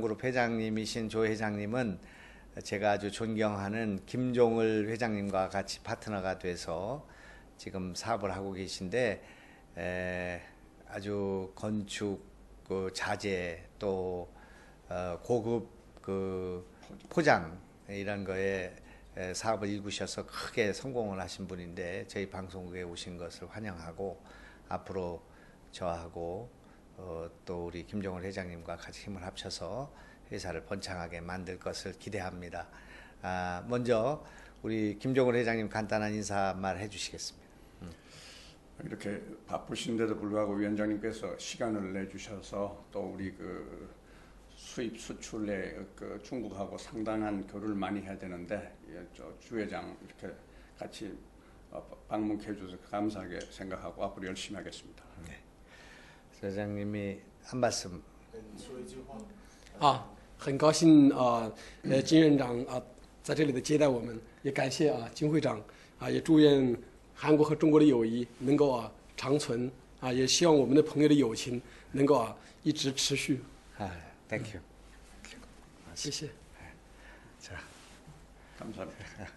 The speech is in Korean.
그룹 회장님이신 조 회장님은 제가 아주 존경하는 김종을 회장님과 같이 파트너가 돼서 지금 사업을 하고 계신데 에, 아주 건축 그 자재 또 어, 고급 그 포장 이런 거에 에, 사업을 일구셔서 크게 성공을 하신 분인데 저희 방송국에 오신 것을 환영하고 앞으로 저하고 어, 또 우리 김종월 회장님과 같이 힘을 합쳐서 회사를 번창하게 만들 것을 기대합니다. 아, 먼저 우리 김종월 회장님 간단한 인사말 해주시겠습니다. 이렇게 바쁘신데도 불구하고 위원장님께서 시간을 내주셔서 또 우리 그 수입 수출에 그 중국하고 상당한 교류를 많이 해야 되는데 예, 저주 회장 이렇게 같이 어, 방문해 주셔서 감사하게 생각하고 앞으로 열심히 하겠습니다. 회장님이 한 말씀 啊，很高兴啊，呃，金院长啊在这里的接待我们，也感谢啊金会长啊，也祝愿韩国和中国的友谊能够啊长存啊，也希望我们的朋友的友情能够啊一直持续。 아, 땡큐. 谢谢。 자, 감사합니다.